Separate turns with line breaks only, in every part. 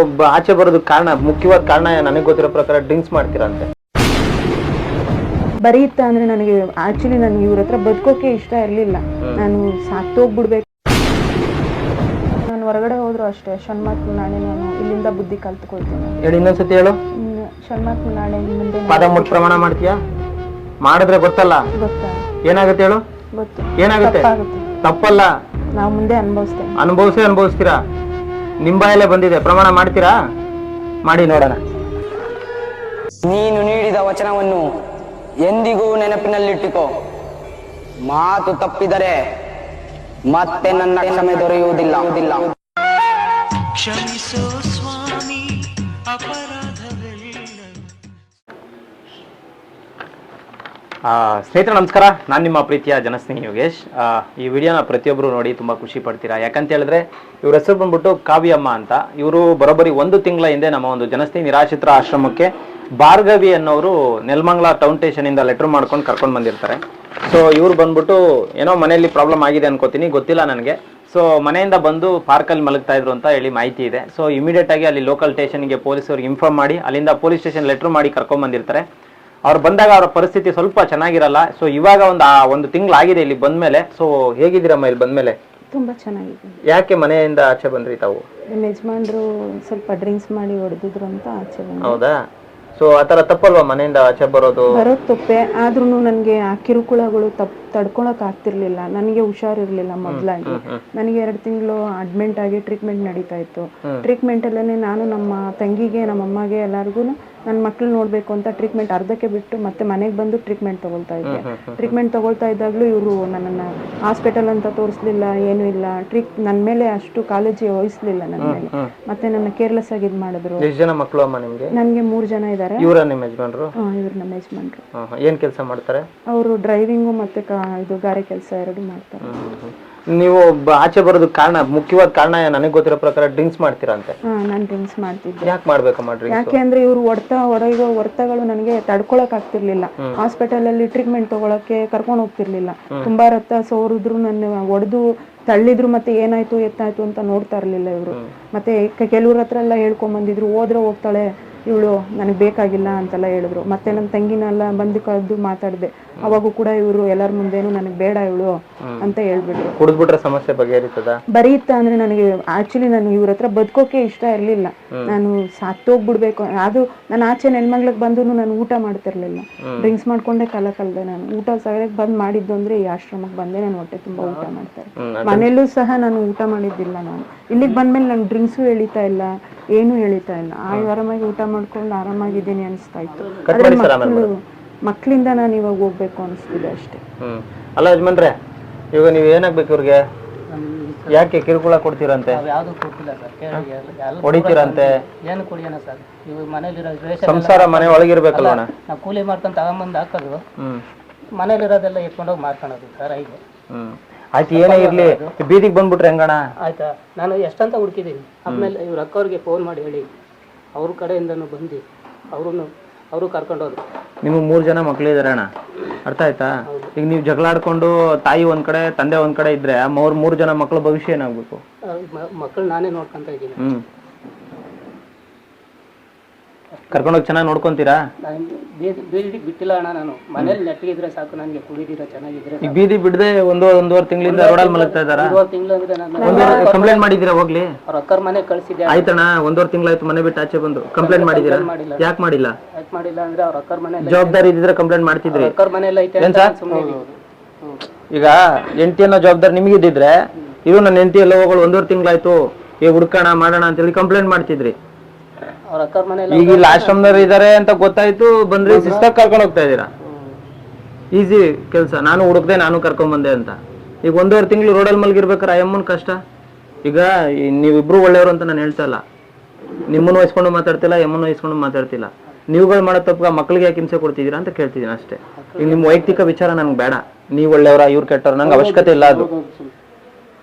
ಒಬ್ಬ ಆಚೆ ಬರೋದಕ್ಕೆ ಕಾರಣ ಮುಖ್ಯವಾದ ಕಾರಣ ನನಗೆ ಗೊತ್ತಿರೋ ಪ್ರಕಾರ ಡ್ರಿಂಕ್ಸ್ ಮಾಡ್ತೀರಂತೆ
ಬರೀತ ಅಂದ್ರೆ ನನಗೆ ಆಕ್ಚುಲಿ ನನಗೆ ಇವ್ರ ಹತ್ರ ಬದುಕೋಕೆ ಇಷ್ಟ ಇರಲಿಲ್ಲ. ನಾನು ಸಾಕ್ತೋಗ್ಬಿಡ್ಬೇಕು ನಾನು ಹೊರಗಡೆ ಹೋದ್ರು ಅಷ್ಟೇ ಷಣ್ಮಾತ್ ನಾಳೆ ನಾನು ಇಲ್ಲಿಂದ ಬುದ್ಧಿ ಕಲ್ತ್ಕೊಳ್ತೀನಿ.
ಹೇಳಿ ಇನ್ನೊಂದ್ಸತಿ ಹೇಳು.
ಇನ್ನು ಷಣ್ಮಾತ್ ನಾಳೆ ಮುಂದೆ
ಪದ ಮುಟ್ ಪ್ರಮಾಣ ಮಾಡ್ತೀಯಾ? ಮಾಡಿದ್ರೆ ಗೊತ್ತಲ್ಲ?
ಗೊತ್ತಾ?
ಏನಾಗುತ್ತೆ ಹೇಳು?
ಗೊತ್ತು.
ಏನಾಗುತ್ತೆ?
ತಪ್ಪಾಗುತ್ತೆ.
ತಪ್ಪಲ್ಲ?
ನಾವು ಮುಂದೆ ಅನುಭವಿಸ್ತೇನೆ
ಅನುಭವಿಸಿ ಅನುಭವಿಸ್ತೀರಾ? ನಿಮ್ ಬಾಯಲ್ಲೇ ಬಂದಿದೆ. ಪ್ರಮಾಣ ಮಾಡ್ತೀರಾ? ಮಾಡಿ ನೋಡೋಣ.
ನೀನು ನೀಡಿದ ವಚನವನ್ನು ಎಂದಿಗೂ ನೆನಪಿನಲ್ಲಿಟ್ಟುಕೋ. ಮಾತು ತಪ್ಪಿದರೆ ಮತ್ತೆ ನನ್ನ ಕ್ಷಮೆ ದೊರೆಯುವುದಿಲ್ಲ.
ಕ್ಷಮಿಸೋ ಸ್ವಾಮಿ ಅಪರಾಧವೆಲ್ಲ
ಸ್ನೇಹಿತರೆ, ನಮಸ್ಕಾರ. ನಾನು ನಿಮ್ಮ ಪ್ರೀತಿಯ ಜನಸ್ನೇಹಿ ಯೋಗೇಶ್. ಈ ವಿಡಿಯೋನ ಪ್ರತಿಯೊಬ್ಬರು ನೋಡಿ ತುಂಬ ಖುಷಿ ಪಡ್ತೀರಾ? ಯಾಕಂತ ಹೇಳಿದ್ರೆ, ಇವ್ರ ಹೆಸರು ಬಂದ್ಬಿಟ್ಟು ಕಾವ್ಯಮ್ಮ ಅಂತ. ಇವರು ಬರೋಬ್ಬರಿ ಒಂದು ತಿಂಗಳ ಹಿಂದೆ ನಮ್ಮ ಒಂದು ಜನಸ್ನೇಹಿ ನಿರಾಶ್ರಿತರ ಆಶ್ರಮಕ್ಕೆ ಭಾರ್ಗವಿ ಅನ್ನೋರು ನೆಲಮಂಗ್ಲ ಟೌನ್ ಸ್ಟೇಷನಿಂದ ಲೆಟರ್ ಮಾಡ್ಕೊಂಡು ಕರ್ಕೊಂಡು ಬಂದಿರ್ತಾರೆ. ಸೊ ಇವ್ರು ಬಂದ್ಬಿಟ್ಟು ಏನೋ ಮನೆಯಲ್ಲಿ ಪ್ರಾಬ್ಲಮ್ ಆಗಿದೆ ಅನ್ಕೋತೀನಿ, ಗೊತ್ತಿಲ್ಲ ನನಗೆ. ಸೊ ಮನೆಯಿಂದ ಬಂದು ಪಾರ್ಕಲ್ಲಿ ಮಲಗ್ತಾ ಇದ್ರು ಅಂತ ಹೇಳಿ ಮಾಹಿತಿ ಇದೆ. ಸೊ ಇಮಿಡಿಯೇಟ್ ಆಗಿ ಅಲ್ಲಿ ಲೋಕಲ್ ಸ್ಟೇಷನ್ಗೆ ಪೊಲೀಸರಿಗೆ ಇನ್ಫಾರ್ಮ್ ಮಾಡಿ, ಅಲ್ಲಿಂದ ಪೊಲೀಸ್ ಸ್ಟೇಷನ್ ಲೆಟರ್ ಮಾಡಿ ಕರ್ಕೊಂಡ್ ಬಂದಿರ್ತಾರೆ. ಅವ್ರು ಬಂದಾಗ ಅವರ ಪರಿಸ್ಥಿತಿ ಸ್ವಲ್ಪ ಚೆನ್ನಾಗಿರಲ್ಲ. ಸೊ ಇವಾಗ ಒಂದು ಆ ಒಂದು ತಿಂಗಳಾಗಿದೆ ಇಲ್ಲಿ ಬಂದ್ಮೇಲೆ. ಸೊ ಹೇಗಿದ್ದೀರಮ್ಮ ಇಲ್ಲಿ ಬಂದ್ಮೇಲೆ?
ತುಂಬಾ ಚೆನ್ನಾಗಿದೆ.
ಯಾಕೆ ಮನೆಯಿಂದ ಆಚೆ ಬಂದ್ರಿ ತಾವು?
ನಮ್ಮ ಯಜಮಾನ್ರು ಸ್ವಲ್ಪ ಡ್ರಿಂಕ್ಸ್ ಮಾಡಿ ಹೊಡೆದಿದ್ರು ಅಂತ ಆಚೆ ಬಂದೆ
ಹೌದಾ? ಸೊ ಆತರ ತಪ್ಪಲ್ವಾ ಮನೆಯಿಂದ ಆಚೆ ಬರೋದು?
ಬರೋದು ತಪ್ಪೆ. ಆದ್ರೂ ನನಗೆ ಆ ಕಿರುಕುಳಗಳು ತಪ್ ತಡ್ಕೊಳಕ್ ಆಗ್ತಿರ್ಲಿಲ್ಲ. ನನಗೆ ಹುಷಾರಿರ್ಲಿಲ್ಲ ಮೊದ್ಲಾಗಿ. ನನಗೆ ಎರಡು ತಿಂಗಳು ಅಡ್ಮಿಂಟ್ ಆಗಿ ಟ್ರೀಟ್ಮೆಂಟ್ ನಡೀತಾ ಇತ್ತು. ಟ್ರೀಟ್ಮೆಂಟ್ ಅಲ್ಲೇ ನಾನು ನಮ್ಮ ತಂಗಿಗೆ ನಮ್ಮ ಅಮ್ಮಗೆ ಎಲ್ಲರಿಗೂ ನನ್ನ ಮಕ್ಳು ನೋಡ್ಬೇಕು ಅಂತ ಟ್ರೀಟ್ಮೆಂಟ್ ಅರ್ಧಕ್ಕೆ ಬಿಟ್ಟು ಮತ್ತೆ ಮನೆಗೆ ಬಂದು ಟ್ರೀಟ್ಮೆಂಟ್ ತಗೊಳ್ತಾ ಇದ್ದೆ. ಟ್ರೀಟ್ಮೆಂಟ್ ತಗೊಳ್ತಾ ಇದ್ದಾಗಲೂ ಇವರು ನನ್ನನ್ನು ಹಾಸ್ಪಿಟಲ್ ಅಂತ ತೋರಿಸ್ಲಿಲ್ಲ ಏನೂ ಇಲ್ಲ. ಟ್ರೀಟ್ ನನ್ನ ಮೇಲೆ ಅಷ್ಟು ಕಾಳಜಿ ವಹಿಸ್ಲಿಲ್ಲ ನನ್ನ ಮೇಲೆ. ಮತ್ತೆ ನನ್ನ ಕೇರ್ಲೆಸ್ ಆಗಿ ಇದು ಮಾಡಿದ್ರು.
ಎಷ್ಟು ಜನ ಮಕ್ಕಳು ಅಮ್ಮ ನಿಮಗೆ?
ನನಗೆ ಮೂರು ಜನ ಇದ್ದಾರೆ
ಇವರ ನಿಮ್ಮ ಯಜಮಾನರು?
ಇವ್ರು ನಮ್ಮ ಯಜಮಾನ್ರು.
ಏನ್ ಕೆಲಸ ಮಾಡ್ತಾರೆ?
ಅವರು ಡ್ರೈವಿಂಗು ಮತ್ತೆ ಕಾ- ಇದು ಗಾರೆ ಕೆಲಸ ಎರಡು ಮಾಡ್ತಾರೆ.
ನೀವು ಆಚೆ ಬರೋದಕ್ಕೆ ಕಾರಣ ಮುಖ್ಯವಾದ ಕಾರಣ ನನಗೆ ಗೊತ್ತಿರೋ ಪ್ರಕಾರ ಡ್ರಿಂಕ್ಸ್ ಮಾಡ್ತೀರಂತೆ?
ಹಾ ನಾನು ಡ್ರಿಂಕ್ಸ್ ಮಾಡ್ತಿದ್ದೆ.
ಯಾಕೆ ಮಾಡ್ಬೇಕಮ್ಮ ಡ್ರಿಂಕ್ಸ್
ಯಾಕೆ ಅಂದ್ರೆ ಇವ್ರು ಹೊಡ್ತಾ ಹೊಡೆಯೋ ಹೊರ್ತಗಳು ನನಗೆ ತಡ್ಕೊಳಕ್ ಆಗ್ತಿರ್ಲಿಲ್ಲ. ಹಾಸ್ಪಿಟಲ್ ಅಲ್ಲಿ ಟ್ರೀಟ್ಮೆಂಟ್ ತಗೊಳಕ್ಕೆ ಕರ್ಕೊಂಡು ಹೋಗ್ತಿರ್ಲಿಲ್ಲ. ತುಂಬಾ ರಕ್ತ ಸೋರಿದ್ರು ನನ್ನ ಹೊಡೆದು ತಳ್ಳಿದ್ರು ಮತ್ತೆ ಏನಾಯ್ತು ಎತ್ತಾಯ್ತು ಅಂತ ನೋಡ್ತಾ ಇರ್ಲಿಲ್ಲ ಇವರು. ಮತ್ತೆ ಕೆ- ಕೆಲವ್ರ ಹತ್ರ ಎಲ್ಲ ಹೇಳ್ಕೊಂಡ್ ಬಂದಿದ್ರು ಹೋದ್ರೆ ಹೋಗ್ತಾಳೆ ಇವಳು ನನಗೆ ಬೇಕಾಗಿಲ್ಲ ಅಂತೆಲ್ಲ ಹೇಳಿದ್ರು. ಮತ್ತೆ ನನ್ನ ತಂಗಿನೆಲ್ಲ ಬಂದು ಕದ್ದು ಮಾತಾಡಿದೆ. ಅವಾಗೂ ಕೂಡ ಇವರು ಎಲ್ಲರ ಮುಂದೇನು ನನಗೆ ಬೇಡ ಇವಳು ಅಂತ ಹೇಳ್ಬಿಟ್ರು.
ಕುಡಿದ್ಬಿಟ್ರೆ ಸಮಸ್ಯೆ ಬಗೆಹರಿತದ?
ಬರೀತ ಅಂದ್ರೆ ನನಗೆ ಆಕ್ಚುಲಿ ನಾನು ಇವ್ರ ಹತ್ರ ಬದುಕೋಕೆ ಇಷ್ಟ ಇರಲಿಲ್ಲ. ನಾನು ಸಾಕ್ತೋಗ್ಬಿಡ್ಬೇಕು ಅದು ನಾನು ಆಚೆ ನೆನ್ಮಂಗ್ಲಕ್ಕೆ ಬಂದು ನಾನು ಊಟ ಮಾಡ್ತಿರ್ಲಿಲ್ಲ. ಡ್ರಿಂಕ್ಸ್ ಮಾಡ್ಕೊಂಡೆ ಕಾಲ ಕಲ್ದೆ ನಾನು. ಊಟ ಸರಿಯಾಗಿ ಬಂದ್ ಮಾಡಿದ್ದು ಅಂದ್ರೆ ಈ ಆಶ್ರಮಕ್ಕೆ ಬಂದೆ ನಾನು ಹೊಟ್ಟೆ ತುಂಬಾ ಊಟ ಮಾಡ್ತಾರೆ. ಮನೆಯಲ್ಲೂ ಸಹ ನಾನು ಊಟ ಮಾಡಿದ್ದಿಲ್ಲ ನಾನು. ಇಲ್ಲಿಗೆ ಬಂದ್ಮೇಲೆ ನಾನು ಡ್ರಿಂಕ್ಸು ಎಳಿತಾ ಇಲ್ಲ ಏನು ಎಳಿತಾ ಇಲ್ಲ. ಆ ಆರಾಮಾಗಿ ಊಟ ಮಾಡ್ಕೊಂಡು ಆರಾಮಾಗಿದ್ದೀನಿ ಅನಿಸ್ತಾ ಇತ್ತು. ಆದ್ರೆ ಮಕ್ಕಳು ಮಕ್ಕಳಿಂದ ನಾನು ಇವಾಗ ಹೋಗ್ಬೇಕು ಅನಿಸ್ತಿದೆ ಅಷ್ಟೇ.
ಹ್ಮ್. ಅಲ್ಲ ಯಜಮಾನ್ರೆ ಇವಾಗ ನೀವು ಏನಾಗ್ಬೇಕು ಇವ್ರಿಗೆ? ಯಾಕೆ ಕಿರುಕುಳ ಕೊಡ್ತೀರಂತೆ?
ಯಾವುದು ಕೊಟ್ಟಿಲ್ಲ ಸರ್. ಕೇಳಿ ಎಲ್ಲ- ಎಲ್ಲ
ಹೊಡಿತೀರಂತೆ?
ಏನು ಕುಡಿಯೋಣ ಸರ್? ಇವ್ ಮನೇಲಿರೋ ರೇಷನ್
ಸಂಸಾರ ಮನೆ ಒಳಗಿರ್ಬೇಕಲ್ಲ ಅಣ್ಣ
ನಾವು ಕೂಲಿ ಮಾಡ್ಕೊಂಡು ತಗೊಂಬಂದು ಹಾಕೋದು.
ಹ್ಮ್.
ಮನೇಲಿರೋದೆಲ್ಲ ಎತ್ಕೊಂಡೋಗಿ ಮಾರ್ಕೊಳೋದು ಸರ್ ಐದು
ಹ್ಮ್. ಆಯ್ತು ಏನೇ ಇರಲಿ. ಬೀದಿಗೆ ಬಂದ್ಬಿಟ್ರೆ ಹೆಂಗಣ
ಆಯ್ತಾ? ನಾನು ಎಷ್ಟಂತ ಹುಡುಕಿದ್ದೀನಿ ಆಮೇಲೆ ಇವ್ರ ಅಕ್ಕವ್ರಿಗೆ ಫೋನ್ ಮಾಡಿ ಹೇಳಿ. ಅವ್ರ ಕಡೆಯಿಂದನೂ ಬಂದು ಅವರನ್ನು ಅವರು ಕರ್ಕೊಂಡೋದ್ರು.
ನಿಮಗೆ ಮೂರು ಜನ ಮಕ್ಳಿದಾರೆ ಅಣ್ಣ. ಅರ್ಥ ಆಯ್ತಾ? ಈಗ ನೀವು ಜಗಳಾಡ್ಕೊಂಡು ತಾಯಿ ಒಂದ್ ಕಡೆ ತಂದೆ ಒಂದ್ ಕಡೆ ಇದ್ರೆ ಮೂರ್ ಮೂರು ಜನ ಮಕ್ಕಳ ಭವಿಷ್ಯ ಏನಾಗ್ಬೇಕು?
ಮಕ್ಕಳು ನಾನೇ ನೋಡ್ಕೊಂತ ಇದ್ದೀನಿ.
ಹ್ಮ್. ಕರ್ಕೊಂಡೋಗಿ ಚೆನ್ನಾಗಿ ನೋಡ್ಕೊಂತೀರಾ?
ನಾನು ಬೀದಿ ಬಿಟ್ಟಿಲ್ಲ ಅಣ್ಣ ನಾನು. ಮನೇಲಿ ನೆಟ್ಟಿಗಿದ್ರೆ ಸಾಕು ನನಗೆ ಕುಡಿದಿರೋ ಚೆನ್ನಾಗಿದ್ರೆ
ಈಗ ಬೀದಿ ಬಿಡದೆ ಒಂದು ಒಂದೂವರೆ ತಿಂಗಳಿಂದ ರೋಡಲ್ಲಿ ಮಲಗ್ತಾ ಇದಾರ
ತಿಂಗಳು ಅಂದ್ರೆ ನಾನು
ಒಂದು ಕಂಪ್ಲೇಂಟ್ ಮಾಡಿದ್ದೀರಾ ಹೋಗ್ಲಿ?
ಅವ್ರ ಅಕ್ಕರ್ ಮನೆ ಕಳಿಸಿದ್ದೆ
ಆಯ್ತಣ್ಣ ಒಂದೂವರೆ ತಿಂಗಳಾಯ್ತು ಮನೆ ಬಿಟ್ಟು ಆಚೆ ಬಂದು. ಕಂಪ್ಲೇಂಟ್ ಮಾಡಿದ್ದೀರಾ? ಯಾಕೆ ಮಾಡಿಲ್ಲ?
ಯಾಕೆ ಮಾಡಿಲ್ಲ ಅಂದ್ರೆ ಅವ್ರ ಅಕ್ಕರ್ ಮನೆ
ಜವಾಬ್ದಾರಿ ಇದ್ದಿದ್ರೆ ಕಂಪ್ಲೇಂಟ್ ಮಾಡ್ತಿದ್ರಿ.
ಅಕ್ಕರ್ ಐತೆ ಅಂತ ಸುಮ್ಮನೆ
ಈಗ ಹೆಂಡತಿ ಅನ್ನೋ ಜವಾಬ್ದಾರಿ ನಿಮಗಿದ್ದಿದ್ರೆ ಇದು ನನ್ನ ಹೆಂಡತಿ ಎಲ್ಲ ಹೋಗೋಳು ಒಂದೂವರೆ ತಿಂಗಳಾಯ್ತು ಈಗ ಹುಡ್ಕೋಣ ಮಾಡೋಣ ಅಂತ ಹೇಳಿ ಕಂಪ್ಲೇಂಟ್ ಮಾಡ್ತಿದ್ರಿ.
ಅವ್ರ
ಈಗ ಇಲ್ಲಿ ಆಶ್ರಮದವ್ರು ಇದಾರೆ ಅಂತ ಗೊತ್ತಾಯ್ತು ಬಂದ್ರಿ ಸಿಸ್ಟರ್ ಕರ್ಕೊಂಡು ಹೋಗ್ತಾ ಇದೀರಾ ಈಸಿ ಕೆಲಸ ನಾನು ಹುಡುಕ್ದೆ ನಾನು ಕರ್ಕೊಂಡ್ ಬಂದೆ ಅಂತ. ಈಗ ಒಂದೂವರೆ ತಿಂಗಳು ರೋಡಲ್ಲಿ ಮಲಗಿರ್ಬೇಕಾರೆ ಆ ಅಮ್ಮನ ಕಷ್ಟ? ಈಗ ಈ ನೀವಿಬ್ರು ಒಳ್ಳೆಯವರು ಅಂತ ನಾನು ಹೇಳ್ತಾ ಇಲ್ಲ. ನಿಮ್ಮನ್ನು ವಹಿಸ್ಕೊಂಡು ಮಾತಾಡ್ತಿಲ್ಲ ಎಮ್ಮನ್ನು ವಹಿಸ್ಕೊಂಡು ಮಾತಾಡ್ತಿಲ್ಲ. ನೀವುಗಳು ಮಾಡೋ ತಪ್ಪ ಮಕ್ಳಿಗೆ ಯಾಕೆ ಹಿಂಸೆ ಕೊಡ್ತಿದ್ದೀರಾ ಅಂತ ಕೇಳ್ತಿದ್ದೀನಿ ಅಷ್ಟೇ. ಈಗ ನಿಮ್ಮ ವೈಯಕ್ತಿಕ ವಿಚಾರ ನನಗೆ ಬೇಡ. ನೀವು ಒಳ್ಳೆಯವರ ಇವ್ರು ಕೆಟ್ಟವ್ರ ನಂಗೆ ಅವಶ್ಯಕತೆ ಇಲ್ಲ ಅದು.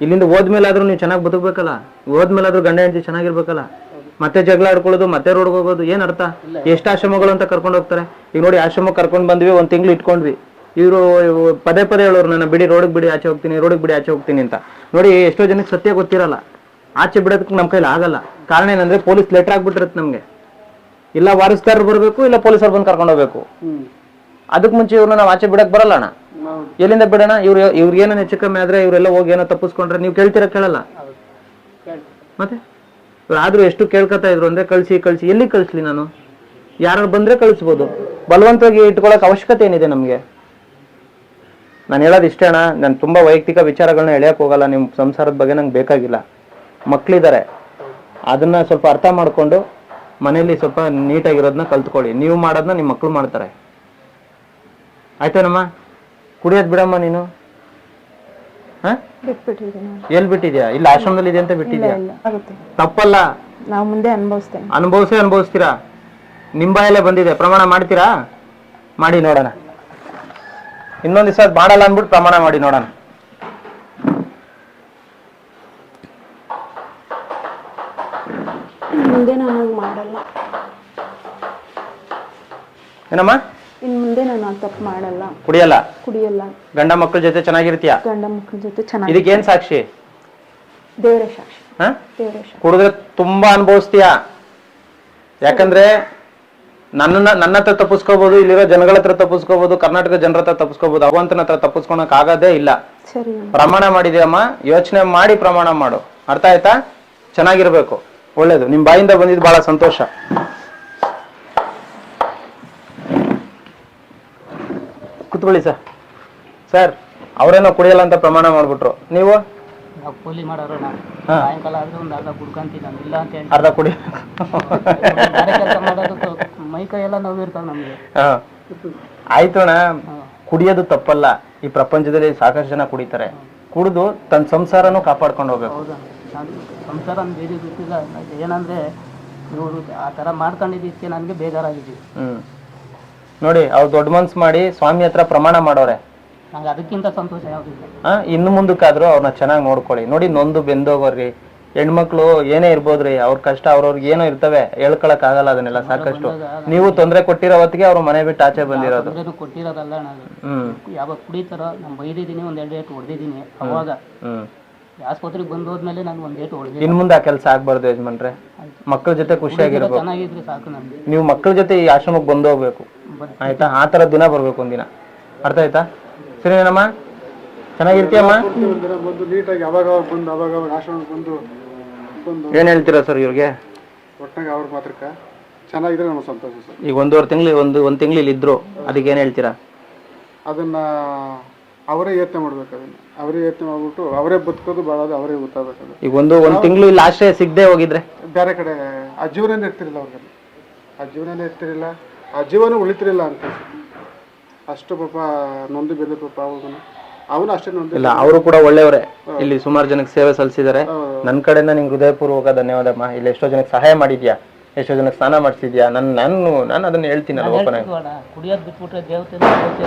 ಇಲ್ಲಿಂದ ಹೋದ್ಮೇಲಾದ್ರೂ ನೀವು ಚೆನ್ನಾಗಿ ಬದುಕಬೇಕಲ್ಲ? ಹೋದ್ಮೇಲಾದ್ರೂ ಗಂಡ ಹೆಂಡತಿ ಚೆನ್ನಾಗಿರ್ಬೇಕಲ್ಲ? ಮತ್ತೆ ಜಗಳ ಆಡ್ಕೊಳ್ಳೋದು ಮತ್ತೆ ರೋಡ್ಗೆ ಹೋಗೋದು ಏನ್ ಅರ್ಥ? ಎಷ್ಟು ಆಶ್ರಮಗಳು ಅಂತ ಕರ್ಕೊಂಡು ಹೋಗ್ತಾರೆ? ಈಗ ನೋಡಿ ಆಶ್ರಮ ಕರ್ಕೊಂಡು ಬಂದ್ವಿ ಒಂದ್ ತಿಂಗಳು ಇಟ್ಕೊಂಡ್ವಿ. ಇವರು ಪದೇ ಪದೇ ಹೇಳೋರು ನನ್ನ ಬಿಡಿ ರೋಡ್ ಬಿಡಿ ಆಚೆ ಹೋಗ್ತೀನಿ ರೋಡ್ ಬಿಡಿ ಆಚೆ ಹೋಗ್ತೀನಿ ಅಂತ. ನೋಡಿ ಎಷ್ಟೋ ಜನಕ್ಕೆ ಸತ್ಯ ಗೊತ್ತಿರಲ್ಲ. ಆಚೆ ಬಿಡೋದಕ್ಕೆ ನಮ್ಮ ಕೈಲಿ ಆಗಲ್ಲ. ಕಾರಣ ಏನಂದ್ರೆ ಪೊಲೀಸ್ ಲೆಟರ್ ಆಗ್ಬಿಟ್ಟಿರತ್ತೆ ನಮಗೆ. ಇಲ್ಲ ವಾರಸ್ದಾರರು ಬರಬೇಕು ಇಲ್ಲ ಪೊಲೀಸರು ಬಂದು ಕರ್ಕೊಂಡು ಹೋಗ್ಬೇಕು. ಅದಕ್ಕೆ ಮುಂಚೆ ಇವ್ರನ್ನ ನಾವು ಆಚೆ ಬಿಡಕ್ ಬರಲ್ಲ ಅಣ್ಣ. ಎಲ್ಲಿಂದ ಬಿಡೋಣ? ಇವ್ರು ಇವ್ರಿಗೆ ಏನೋ ಹೆಚ್ಚು ಕಮ್ಮಿ ಆದ್ರೆ ಇವರೆಲ್ಲ ಹೋಗಿ ಏನೋ ತಪ್ಪಿಸ್ಕೊಂಡ್ರೆ ನೀವು ಕೇಳ್ತೀರಾ ಕೇಳಲ್ಲ? ಮತ್ತೆ? ಆದ್ರೂ ಎಷ್ಟು ಕೇಳ್ಕೊತಾ ಇದ್ರು ಅಂದ್ರೆ ಕಳ್ಸಿ ಕಳ್ಸಿ. ಎಲ್ಲಿ ಕಳ್ಸ್ಲಿ ನಾನು? ಯಾರು ಬಂದ್ರೆ ಕಳಿಸ್ಬೋದು. ಬಲವಂತವಾಗಿ ಇಟ್ಕೊಳಕ್ ಅವಶ್ಯಕತೆ ಏನಿದೆ ನಮ್ಗೆ? ನಾನು ಹೇಳೋದು ಇಷ್ಟೇ ಅಣ್ಣ. ನಾನು ತುಂಬ ವೈಯಕ್ತಿಕ ವಿಚಾರಗಳನ್ನ ಎಳೆಯಕ್ ಹೋಗಲ್ಲ. ನಿಮ್ಮ ಸಂಸಾರದ ಬಗ್ಗೆ ನಂಗೆ ಬೇಕಾಗಿಲ್ಲ. ಮಕ್ಳಿದ್ದಾರೆ ಅದನ್ನ ಸ್ವಲ್ಪ ಅರ್ಥ ಮಾಡಿಕೊಂಡು ಮನೇಲಿ ಸ್ವಲ್ಪ ನೀಟಾಗಿರೋದನ್ನ ಕಲ್ತ್ಕೊಳ್ಳಿ. ನೀವು ಮಾಡೋದನ್ನ ನಿಮ್ಮ ಮಕ್ಕಳು ಮಾಡ್ತಾರೆ. ಆಯ್ತೇನಮ್ಮ? ಕುಡಿಯೋದು ಬಿಡಮ್ಮ ನೀನು? ಎಲ್ಲಿ ಬಿಟ್ಟಿದ್ಯಾ? ಇಲ್ಲ ಆಶ್ರಮದಲ್ಲಿ ಇದೆ ಅಂತ ಬಿಟ್ಟಿದ್ಯಾ? ತಪ್ಪಲ್ಲ.
ನಾವು ಮುಂದೆ ಅನುಭವಿಸ್ತೇನೆ.
ಅನುಭವಿಸೇ ಅನುಭವಿಸ್ತೀರಾ? ನಿಮ್ಮ ಬಾಯಲ್ಲೇ ಬಂದಿದೆ. ಪ್ರಮಾಣ ಮಾಡ್ತೀರಾ? ಮಾಡಿ ನೋಡೋಣ. ಇನ್ನೊಂದ್ ದಿವಸ ಮಾಡಲ್ಲ ಅಂದ್ಬಿಟ್ಟು ಪ್ರಮಾಣ ಮಾಡಿ ನೋಡೋಣ.
ಮುಂದೆ ನಾನು ಮಾಡಲ್ಲ.
ಏನಮ್ಮ?
ಇನ್ ಮುಂದೆ ನಾನು ಆ ತಪ್ಪು ಮಾಡಲ್ಲ.
ಕುಡಿಯಲ್ಲ?
ಕುಡಿಯಲ್ಲ.
ಗಂಡ ಮಕ್ಕಳ ಜೊತೆ ಚೆನ್ನಾಗಿರ್ತೀಯ?
ಗಂಡ ಮಕ್ಕಳ ಜೊತೆ ಚೆನ್ನಾಗಿ
ಇದಕ್ಕೇನ್ ಸಾಕ್ಷಿ?
ದೇವರ ಸಾಕ್ಷಿ.
ಹಾ?
ದೇವರ ಸಾಕ್ಷಿ.
ಕುಡಿದ್ರೆ ತುಂಬಾ ಅನುಭವಿಸ್ತೀಯ? ಯಾಕಂದ್ರೆ ನನ್ನನ್ನ ನನ್ನ ಹತ್ರ ತಪ್ಪಿಸ್ಕೋಬಹುದು ಇಲ್ಲಿರೋ ಜನಗಳ ಹತ್ರ ತಪ್ಪಿಸ್ಕೋಬಹುದು ಕರ್ನಾಟಕ ಜನರ ಹತ್ರ ತಪ್ಪಿಸ್ಕೋಬಹುದು ಭಗವಂತನ ಹತ್ರ ತಪ್ಪಿಸ್ಕೊಳಕ್ ಆಗದೇ ಇಲ್ಲ.
ಸರಿ.
ಪ್ರಮಾಣ ಮಾಡಿದ್ಯಮ್ಮ ಯೋಚನೆ ಮಾಡಿ ಪ್ರಮಾಣ ಮಾಡು. ಅರ್ಥ ಆಯ್ತಾ? ಚೆನ್ನಾಗಿರ್ಬೇಕು. ಒಳ್ಳೇದು. ನಿಮ್ ಬಾಯಿಂದ ಬಂದಿದ್ದು ಬಹಳ ಸಂತೋಷ. ಕುತ್ಕೊಳ್ಳಿ ಸರ್. ಸರ್ ಅವರೇನೋ ಕುಡಿಯಲ್ಲ ಅಂತ ಪ್ರಮಾಣ ಮಾಡ್ಬಿಟ್ರು. ನೀವು?
ನಾವು ಕೂಲಿ ಮಾಡೋರು ನಾವು.
ಹಾ.
ಸಾಯಂಕಾಲ ಆದ್ರೆ ಒಂದು ಅರ್ಧ ಕುಡ್ಕೊಂತೀನಿ ನಾನು. ಇಲ್ಲ ಅಂತ ಹೇಳಿ.
ಅರ್ಧ ಕುಡಿ.
ಬೇರೆ ಕೆಲಸ ಮಾಡೋದಕ್ಕೆ ಮೈ ಕೈ ಎಲ್ಲ ನೋವು ಇರ್ತಾವೆ ನಮಗೆ.
ಹಾ. ಆಯ್ತು ಅಣ್ಣ. ಕುಡಿಯೋದು ತಪ್ಪಲ್ಲ. ಈ ಪ್ರಪಂಚದಲ್ಲಿ ಸಾಕಷ್ಟು ಜನ ಕುಡಿತಾರೆ. ಕುಡಿದು ತನ್ನ ಸಂಸಾರನೂ ಕಾಪಾಡ್ಕೊಂಡು ಹೋಗ್ಬೇಕು.
ಹೌದಾ ನಾನು ಸಂಸಾರ ಬೇರೆ ಗೊತ್ತಿಲ್ಲ ಏನಂದ್ರೆ ಇವರು ಆ ತರ ಮಾಡ್ಕೊಂಡಿದ್ದಕ್ಕೆ ನನಗೆ ಬೇಜಾರಾಗಿದ್ದೀವಿ
ಹ್ಮ್. ನೋಡಿ ಅವ್ರು ದೊಡ್ಡ ಮನ್ಸ್ ಮಾಡಿ ಸ್ವಾಮಿ ಹತ್ರ ಪ್ರಮಾಣ ಮಾಡೋರೆ.
ನಂಗೆ ಅದಕ್ಕಿಂತ ಸಂತೋಷ ಯಾವುದಿಲ್ಲ
ಆ ಇನ್ನು ಮುಂದಕ್ಕಾದ್ರೂ ಅವ್ರನ್ನ ಚೆನ್ನಾಗಿ ನೋಡ್ಕೊಳ್ಳಿ. ನೋಡಿ ನೊಂದು ಬೆಂದೋಗೋರ್ರಿ ಹೆಣ್ಮಕ್ಳು ಏನೇ ಇರ್ಬೋದ್ರಿ ಅವ್ರ ಕಷ್ಟ ಅವ್ರವ್ರಿಗೆ ಏನೋ ಇರ್ತವೆ ಹೇಳ್ಕೊಳಕ್ ಆಗಲ್ಲ ಅದನ್ನೆಲ್ಲ ಸಾಕಷ್ಟು. ನೀವು ತೊಂದರೆ ಕೊಟ್ಟಿರೋ ಹೊತ್ತಿಗೆ ಅವ್ರು ಮನೆ ಬಿಟ್ಟು ಆಚೆ ಬಂದಿರೋದು.
ತೊಂದ್ರೆನೂ ಕೊಟ್ಟಿರೋದಲ್ಲ ನಾನು
ಹ್ಮ್.
ಯಾವಾಗ ಕುಡಿತಾರೋ ನಾನು ಬೈದಿದ್ದೀನಿ ಒಂದ್ ಎರಡು ಏಟು ಹೊಡೆದಿದ್ದೀನಿ ಅವಾಗ.
ಹ್ಮ್.
ಆಸ್ಪತ್ರೆಗೆ ಬಂದು ಹೋದ್ಮೇಲೆ ನಾನು ಒಂದ್ ಏಟು
ಇನ್ ಮುಂದೆ ಆ ಕೆಲಸ ಆಗ್ಬಾರ್ದು ಯಜಮಾನ್ರೆ. ಮಕ್ಕಳ ಜೊತೆ ಖುಷಿಯಾಗಿರ್ಬೇಕು
ಚೆನ್ನಾಗಿದ್ರೆ ಸಾಕು ನನಗೆ
ನೀವು ಮಕ್ಕಳ ಜೊತೆ ಈ ಆಶ್ರಮಕ್ಕೆ ಬಂದು ಹೋಗ್ಬೇಕು ಆಯ್ತಾ? ಆ ತರ ದಿನ ಬರ್ಬೇಕು ಒಂದಿನ. ಅರ್ಥ ಆಯ್ತಾ? ಸರಿನೇನಮ್ಮ ಚೆನ್ನಾಗಿರ್ತೀಯಮ್ಮ?
ಬಂದು ನೀಟಾಗಿ ಅವಾಗ ಅವಾಗ ಬಂದು ಅವಾಗ ಅವಾಗ ಆಶ್ರಮಕ್ಕೆ ಬಂದು ಬಂದು
ಏನ್ ಹೇಳ್ತೀರಾ ಸರ್ ಇವ್ರಿಗೆ?
ಒಟ್ಟಾಗಿ ಅವ್ರ ಮಾತ್ರಕ್ಕ. ಚೆನ್ನಾಗಿದ್ರೆ ನಮ್ಗೆ ಸಂತೋಷ ಸರ್.
ಈಗ ಒಂದೂವರೆ ತಿಂಗಳು ಒಂದು ಒಂದ್ ತಿಂಗಳು ಇಲ್ಲಿ ಇದ್ರು. ಅದಕ್ಕೆ ಏನ್ ಹೇಳ್ತೀರಾ?
ಅದನ್ನ ಅವರೇ ಯೋಚನೆ ಮಾಡ್ಬೇಕು ಅದನ್ನ. ಅವರೇ ಯೋಚನೆ ಮಾಡ್ಬಿಟ್ಟು ಅವರೇ ಬದುಕೋದು ಬಹಳ ಅವರೇ ಗೊತ್ತಾಗಬೇಕು
ಈಗ ಒಂದು ಒಂದು ತಿಂಗಳು ಇಲ್ಲಿ ಆಶ್ರಯ ಸಿಗದೆ ಹೋಗಿದ್ರೆ?
ಬೇರೆ ಕಡೆ ಆ ಜೀವನನೇ ಇರ್ತಿರಲಿಲ್ಲ ಅವ್ರಿಗೆ. ಆ ಜೀವನನೇ ಇರ್ತಿರಲಿಲ್ಲ. ಆ ಜೀವನ ಉಳಿತಿರಲಿಲ್ಲ ಅಂತ ಅಷ್ಟು ಪಾಪ ನೊಂದು ಬೇರೆ ಪಾಪ ಅವನು ಅವನು ಅಷ್ಟೇ ನೊಂದು
ಇಲ್ಲ ಅವರು ಕೂಡ ಒಳ್ಳೆಯವರೇ. ಇಲ್ಲಿ ಸುಮಾರು ಜನಕ್ಕೆ ಸೇವೆ ಸಲ್ಲಿಸಿದ್ದಾರೆ. ನನ್ನ ಕಡೆಯಿಂದ ನಿಂಗೆ ಹೃದಯಪೂರ್ವಕ ಧನ್ಯವಾದಮ್ಮ. ಇಲ್ಲಿ ಎಷ್ಟೋ ಜನಕ್ಕೆ ಸಹಾಯ ಮಾಡಿದ್ಯಾ? ಎಷ್ಟೋ ಜನಕ್ಕೆ ಸ್ನಾನ ಮಾಡಿಸಿದ್ಯಾ? ನನ್ನ ನಾನು ನಾನು ಅದನ್ನ ಹೇಳ್ತೀನಿ ಓಪನ್ ಆಗಿ.
ಕುಡಿಯೋದು ಬಿಟ್ಬಿಟ್ರೆ ದೇವತೆ ದೇವತೆ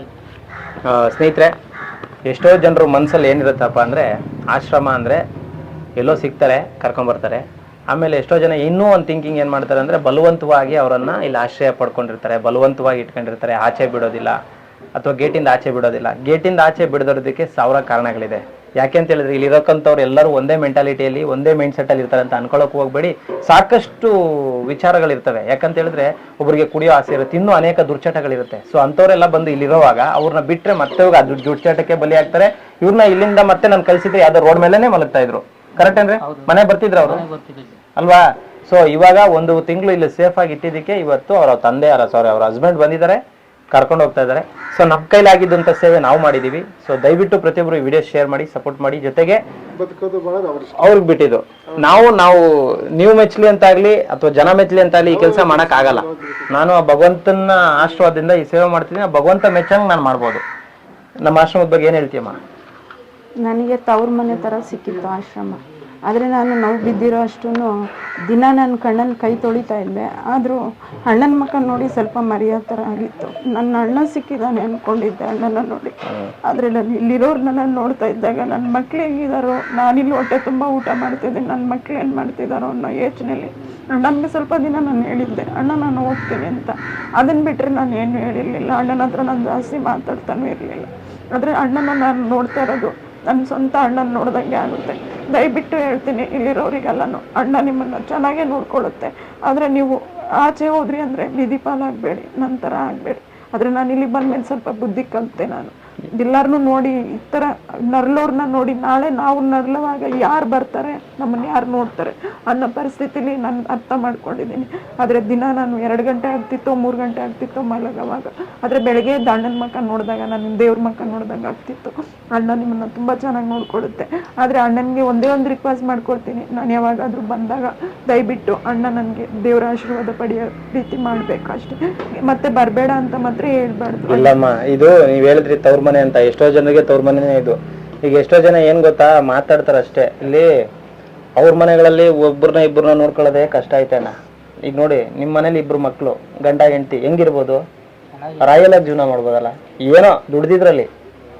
ಅಂತ.
ಸ್ನೇಹಿತರೆ ಎಷ್ಟೋ ಜನರು ಮನಸ್ಸಲ್ಲಿ ಏನಿರುತ್ತಪ್ಪ ಅಂದರೆ ಆಶ್ರಮ ಅಂದರೆ ಎಲ್ಲೋ ಸಿಗ್ತಾರೆ, ಕರ್ಕೊಂಬರ್ತಾರೆ. ಆಮೇಲೆ ಎಷ್ಟೋ ಜನ ಇನ್ನೂ ಒಂದು ಥಿಂಕಿಂಗ್ ಏನು ಮಾಡ್ತಾರೆ ಅಂದರೆ ಬಲವಂತವಾಗಿ ಅವರನ್ನು ಇಲ್ಲಿ ಆಶ್ರಯ ಪಡ್ಕೊಂಡಿರ್ತಾರೆ, ಬಲವಂತವಾಗಿ ಇಟ್ಕೊಂಡಿರ್ತಾರೆ, ಆಚೆ ಬಿಡೋದಿಲ್ಲ ಅಥವಾ ಗೇಟಿಂದ ಆಚೆ ಬಿಡೋದಿಲ್ಲ. ಗೇಟಿಂದ ಆಚೆ ಬಿಡದಿರೋದಕ್ಕೆ ಸಾವಿರ ಕಾರಣಗಳಿದೆ. ಯಾಕೆ ಅಂತ ಹೇಳಿದ್ರೆ ಇಲ್ಲಿ ಇರೋಕ್ಕಂಥವ್ರು ಎಲ್ಲರೂ ಒಂದೇ ಮೆಂಟಾಲಿಟಿಯಲ್ಲಿ ಒಂದೇ ಮೈಂಡ್ ಸೆಟ್ಟಲ್ಲಿ ಇರ್ತಾರೆ ಅಂತ ಅನ್ಕೊಳಕ್ ಹೋಗ್ಬೇಡಿ. ಸಾಕಷ್ಟು ವಿಚಾರಗಳಿರ್ತವೆ. ಯಾಕಂತ ಹೇಳಿದ್ರೆ ಒಬ್ಬರಿಗೆ ಕುಡಿಯೋ ಆಸೆ ಇರುತ್ತೆ ಇನ್ನೂ ಅನೇಕ ದುರ್ಚಟಗಳಿರುತ್ತೆ. ಸೊ ಅಂಥವರೆಲ್ಲ ಬಂದು ಇಲ್ಲಿರೋವಾಗ ಅವ್ರನ್ನ ಬಿಟ್ರೆ ಮತ್ತೆ ಹೋಗಿ ಅದು ದುರ್ಚಟಕ್ಕೆ ಬಲಿ ಆಗ್ತಾರೆ ಇವ್ರನ್ನ ಇಲ್ಲಿಂದ ಮತ್ತೆ ನಾನು ಕಲಿಸಿದ್ರೆ ಯಾವ್ದೋ ರೋಡ್ ಮೇಲೆನೆ ಮಲಗ್ತಾ ಇದ್ರು. ಕರೆಕ್ಟ್ ಅಂದ್ರೆ ಮನೆ ಬರ್ತಿದ್ರು ಅವರು? ಅಲ್ವಾ? ಸೊ ಇವಾಗ ಒಂದು ತಿಂಗಳು ಇಲ್ಲಿ ಸೇಫ್ ಆಗಿ ಇಟ್ಟಿದ್ದಕ್ಕೆ ಇವತ್ತು ಅವರ ತಂದೆ ಅವರ ಸಾರಿ ಅವ್ರ ಹಸ್ಬೆಂಡ್ ಬಂದಿದ್ದಾರೆ. ಕರ್ಕೊಂಡು ಹೋಗ್ತಾ ಇದ್ದಾರೆ. ಸೊ ನಮ್ಮ ಕೈಲಾಗಿದ್ದಂಥ ಸೇವೆ ನಾವು ಮಾಡಿದೀವಿ. ಸೊ ದಯವಿಟ್ಟು ಪ್ರತಿಯೊಬ್ಬರು ಈ ವಿಡಿಯೋ ಶೇರ್ ಮಾಡಿ ಸಪೋರ್ಟ್ ಮಾಡಿ. ಜೊತೆಗೆ ಅವ್ರಿಗೆ ಬಿಟ್ಟಿದ್ದು. ನಾವು ನಾವು ನೀವು ಮೆಚ್ಚಲಿ ಅಂತ ಆಗ್ಲಿ ಅಥವಾ ಜನ ಮೆಚ್ಚಲಿ ಅಂತ ಆಗ್ಲಿ ಈ ಕೆಲಸ ಮಾಡೋಕ್ಕಾಗಲ್ಲ. ಆಗಲ್ಲ ನಾನು ಆ ಭಗವಂತನ ಆಶೀರ್ವಾದದಿಂದ ಈ ಸೇವೆ ಮಾಡ್ತೀನಿ ಆ ಭಗವಂತ ಮೆಚ್ಚಂಗೆ ನಾನು ಮಾಡ್ಬೋದು. ನಮ್ಮ ಆಶ್ರಮದ ಬಗ್ಗೆ ಏನು ಹೇಳ್ತೀಯಮ್ಮ?
ನನಗೆ ತವ್ರ ಮನೆ ಥರ ಸಿಕ್ಕಿತ್ತು ಆಶ್ರಮ. ಆದರೆ ನಾನು ನೋವು ಬಿದ್ದಿರೋ ಅಷ್ಟು ದಿನ ನನ್ನ ಕಣ್ಣಲ್ಲಿ ಕೈ ತೊಳಿತಾ ಇದ್ದೆ. ಆದರೂ ಅಣ್ಣನ ಮಕ್ಕ ನೋಡಿ ಸ್ವಲ್ಪ ಮರೆಯೋ ಥರ ಆಗಿತ್ತು. ನನ್ನ ಅಣ್ಣ ಸಿಕ್ಕಿದ್ದಾನೆ ಅಂದ್ಕೊಂಡಿದ್ದೆ ಅಣ್ಣನ ನೋಡಿ. ಆದರೆ ನಾನು ಇಲ್ಲಿರೋರ್ನೆಲ್ಲ ನೋಡ್ತಾ ಇದ್ದಾಗ ನನ್ನ ಮಕ್ಳು ಹೆಂಗಿದಾರೋ, ನಾನಿಲ್ಲಿ ಹೊಟ್ಟೆ ತುಂಬ ಊಟ ಮಾಡ್ತಿದ್ದೀನಿ ನನ್ನ ಮಕ್ಳು ಏನು ಮಾಡ್ತಿದ್ದಾರೋ ಅನ್ನೋ ಯೋಚನೆಯಲ್ಲಿ ಅಣ್ಣನಿಗೆ ಸ್ವಲ್ಪ ದಿನ ನಾನು ಹೇಳಿದ್ದೆ, ಅಣ್ಣ, ನಾನು ಹೋಗ್ತೀನಿ ಅಂತ. ಅದನ್ನು ಬಿಟ್ಟರೆ ನಾನು ಏನು ಹೇಳಿರಲಿಲ್ಲ. ಅಣ್ಣನ ಹತ್ರ ನಾನು ಜಾಸ್ತಿ ಮಾತಾಡ್ತಾನೂ ಇರಲಿಲ್ಲ. ಆದರೆ ಅಣ್ಣನ ನಾನು ನೋಡ್ತಾ ಇರೋದು ನನ್ನ ಸ್ವಂತ ಅಣ್ಣನ ನೋಡ್ದಂಗೆ ಆಗುತ್ತೆ. ದಯವಿಟ್ಟು ಹೇಳ್ತೀನಿ ಇಲ್ಲಿರೋರಿಗೆಲ್ಲನೂ ಅಣ್ಣ ನಿಮ್ಮನ್ನು ಚೆನ್ನಾಗೇ ನೋಡ್ಕೊಳ್ಳುತ್ತೆ. ಆದರೆ ನೀವು ಆಚೆ ಹೋದ್ರಿ ಅಂದರೆ ಬೀದಿ ಪಾಲಾಗಬೇಡಿ ಥರ ಆಗಬೇಡಿ. ಆದರೆ ನಾನು ಇಲ್ಲಿ ಬಂದ್ಮೇಲೆ ಸ್ವಲ್ಪ ಬುದ್ಧಿ ಕಲಿತೆ ನಾನು. ಎಲ್ಲರನ್ನೂ ನೋಡಿ ಈ ಥರ ನರ್ಲೋರ್ನ ನೋಡಿ ನಾಳೆ ನಾವು ನರ್ಲವಾಗ ಯಾರು ಬರ್ತಾರೆ? ನಮ್ಮನ್ನ ಯಾರು ನೋಡ್ತಾರೆ? ಅನ್ನೋ ಪರಿಸ್ಥಿತಿಲಿ ನಾನು ಅರ್ಥ ಮಾಡ್ಕೊಂಡಿದ್ದೀನಿ ಆದರೆ ದಿನ ನಾನು ಎರಡು ಗಂಟೆ ಆಗ್ತಿತ್ತೋ, ಮೂರು ಗಂಟೆ ಆಗ್ತಿತ್ತೋ ಮಲಗವಾಗ, ಆದರೆ ಬೆಳಗ್ಗೆ ಅಣ್ಣನ ಮಕ್ಕ ನೋಡಿದಾಗ, ನಾನು ದೇವ್ರ ಮಕ್ಕ ನೋಡಿದಾಗ ಆಗ್ತಿತ್ತು. ಅಣ್ಣ ನಿಮ್ಮನ್ನು ತುಂಬ ಚೆನ್ನಾಗಿ ನೋಡ್ಕೊಡುತ್ತೆ. ಆದರೆ ಅಣ್ಣನಿಗೆ ಒಂದೇ ಒಂದು ರಿಕ್ವೆಸ್ಟ್ ಮಾಡ್ಕೊಳ್ತೀನಿ ನಾನು ಯಾವಾಗಾದರೂ ಬಂದಾಗ ದಯವಿಟ್ಟು ಅಣ್ಣ ನನಗೆ ದೇವರ ಆಶೀರ್ವಾದ ಪಡೆಯೋ ರೀತಿ ಮಾಡಬೇಕು ಅಷ್ಟೇ ಮತ್ತೆ ಬರಬೇಡ ಅಂತ ಮಾತ್ರ ಹೇಳ್ಬಾರ್ದು.
ಇಲ್ಲಮ್ಮ, ಇದು ನೀವು ಹೇಳಿದ್ರಿ ತವ್ರ ಮನೆ ಅಂತ. ಎಷ್ಟೋ ಜನರಿಗೆ ತವ್ರ ಮನೆನೇ ಇದು. ಈಗ ಎಷ್ಟೋ ಜನ ಏನ್ ಗೊತ್ತಾ? ಮಾತಾಡ್ತಾರ ಅಷ್ಟೇ ಇಲ್ಲಿ ಅವ್ರ ಮನೆಗಳಲ್ಲಿ ಒಬ್ಬರನ್ನ ಇಬ್ಬರನ್ನ ನೋಡ್ಕೊಳ್ಳೋದೇ ಕಷ್ಟ ಐತೆನ ಈಗ ನೋಡಿ ನಿಮ್ಮ ಮನೇಲಿ ಇಬ್ರು ಮಕ್ಕಳು ಗಂಡ, ಹೆಂಡತಿ ಹೆಂಗಿರ್ಬೋದು? ರಾಯಲಾಗಿ ಜೀವನ ಮಾಡ್ಬೋದಲ್ಲ? ಏನೋ ದುಡ್ದಿದ್ರಲ್ಲಿ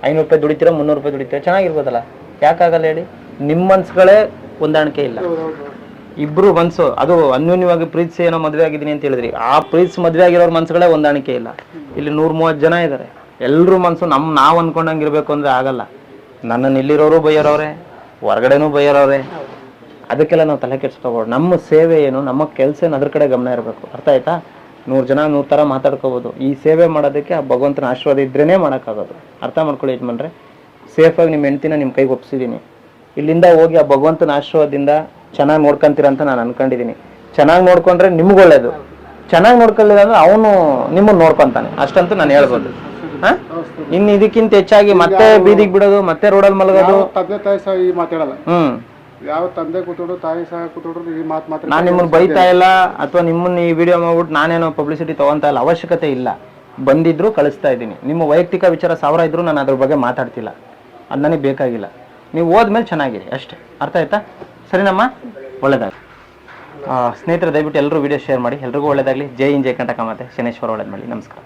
ಐನೂರು ರೂಪಾಯಿ ದುಡಿತೀರ, ಮುನ್ನೂರು ರೂಪಾಯಿ ದುಡಿತೀರ, ಚೆನ್ನಾಗಿರ್ಬೋದಲ್ಲ? ಯಾಕಾಗಲ್ಲ ಹೇಳಿ? ನಿಮ್ಮ ಮನ್ಸುಗಳೇ ಹೊಂದಾಣಿಕೆ ಇಲ್ಲ. ಇಬ್ರು ಮನ್ಸು, ಅದು ಅನ್ಯೂನ್ಯವಾಗಿ ಪ್ರೀತಿಸಿ ಏನೋ ಮದುವೆ ಆಗಿದ್ದೀನಿ ಅಂತ ಹೇಳಿದ್ರಿ. ಆ ಪ್ರೀತಿಸಿ ಮದುವೆ ಆಗಿರೋರ್ ಮನ್ಸುಗಳೇ ಹೊಂದಾಣಿಕೆ ಇಲ್ಲ. ಇಲ್ಲಿ ನೂರ್ ಮೂವತ್ತು ಜನ ಇದ್ದಾರೆ ಎಲ್ರ ಮನಸ್ಸು ನಮ್ಮ ನಾವು ಅನ್ಕೊಂಡಂಗೆ ಇರಬೇಕು ಅಂದ್ರೆ ಆಗಲ್ಲ. ನನ್ನನ್ನು ಇಲ್ಲಿರೋರು ಬೈಯೋರವ್ರೆ, ಹೊರಗಡೆನೂ ಬೈಯೋರವ್ರೆ. ಅದಕ್ಕೆಲ್ಲ ನಾವು ತಲೆ ಕೆಡ್ಸ್ಕೋಬೋದು ನಮ್ಮ ಸೇವೆ ಏನು, ನಮ್ಮ ಕೆಲಸ ಏನು ಅದ್ರ ಕಡೆ ಗಮನ ಇರಬೇಕು. ಅರ್ಥ ಆಯ್ತಾ? ನೂರು ಜನ ನೂರು ಥರ ಮಾತಾಡ್ಕೋಬೋದು. ಈ ಸೇವೆ ಮಾಡೋದಕ್ಕೆ ಆ ಭಗವಂತನ ಆಶೀರ್ವಾದ ಇದ್ರೇನೆ ಮಾಡೋಕ್ಕಾಗೋದು. ಅರ್ಥ ಮಾಡ್ಕೊಳ್ಳಿ ಯಜಮಾನ್ರೆ. ಸೇಫಾಗಿ ನಿಮ್ಮ ಹೆಂಡ್ತಿನ ನಿಮ್ಮ ಕೈಗೆ ಒಪ್ಸಿದ್ದೀನಿ ಇಲ್ಲಿಂದ ಹೋಗಿ ಆ ಭಗವಂತನ ಆಶೀರ್ವಾದದಿಂದ ಚೆನ್ನಾಗಿ ನೋಡ್ಕೊಂತೀರ ಅಂತ ನಾನು ಅನ್ಕೊಂಡಿದ್ದೀನಿ ಚೆನ್ನಾಗಿ ನೋಡ್ಕೊಂಡ್ರೆ ನಿಮ್ಗೆ ಒಳ್ಳೇದು. ಚೆನ್ನಾಗಿ ನೋಡ್ಕೊಳ್ಳಿಲ್ಲ ಅಂದ್ರೆ ಅವನು ನಿಮ್ಮನ್ನ ನೋಡ್ಕೊಂತಾನೆ. ಅಷ್ಟಂತೂ ನಾನು ಹೇಳ್ಬೋದು. ಇನ್ನು ಇದಕ್ಕಿಂತ ಹೆಚ್ಚಾಗಿ ಮತ್ತೆ ಬೀದಿಗೆ ಬಿಡೋದು ಮತ್ತೆ ರೋಡಲ್ಲಿ ಮಲಗೋದು.
ತಂದೆ ತಾಯಿ ಸಹ ಈ ಮಾತಾಡಲ್ಲ.
ಹ್ಮ್.
ಯಾವ ತಂದೆ ಕೂತ್ಕೊಂಡು ತಾಯಿ ಸಹ ಕೂತ್ಕೊಂಡು ಈ ಮಾತು ಮಾತ್ರ
ನಾನು ನಿಮ್ಮನ್ನ ಬೈತಾ ಇಲ್ಲ. ಅಥವಾ ನಿಮ್ಮನ್ನ ಈ ವಿಡಿಯೋ ಮಾಡ್ಬಿಟ್ಟು ನಾನೇನೋ ಪಬ್ಲಿಸಿಟಿ ತಗೊಂತ ಇಲ್ಲ ಅವಶ್ಯಕತೆ ಇಲ್ಲ. ಬಂದಿದ್ರು ಕಳಿಸ್ತಾ ಇದ್ದೀನಿ. ನಿಮ್ಮ ವೈಯಕ್ತಿಕ ವಿಚಾರ ಸಾವಿರ ಇದ್ರು ನಾನು ಅದ್ರ ಬಗ್ಗೆ ಮಾತಾಡ್ತಿಲ್ಲ. ಅದು ನನಗೆ ಬೇಕಾಗಿಲ್ಲ. ನೀವು ಹೋದ್ಮೇಲೆ ಚೆನ್ನಾಗಿರಿ ಅಷ್ಟೇ. ಅರ್ಥ ಆಯ್ತಾ? ಸರಿನಮ್ಮ? ಒಳ್ಳೇದಾಗಲಿ. ಸ್ನೇಹಿತರೆ ದಯವಿಟ್ಟು ಎಲ್ಲರೂ ವಿಡಿಯೋ ಶೇರ್ ಮಾಡಿ. ಎಲ್ರಿಗೂ ಒಳ್ಳೇದಾಗಲಿ. ಜೈ ಇನ್ ಜೈ ಕಂಟಕ ಮತ್ತೆ ಶನೇಶ್ವರ ಒಳ್ಳೇದು ಮಾಡಿ ನಮಸ್ಕಾರ.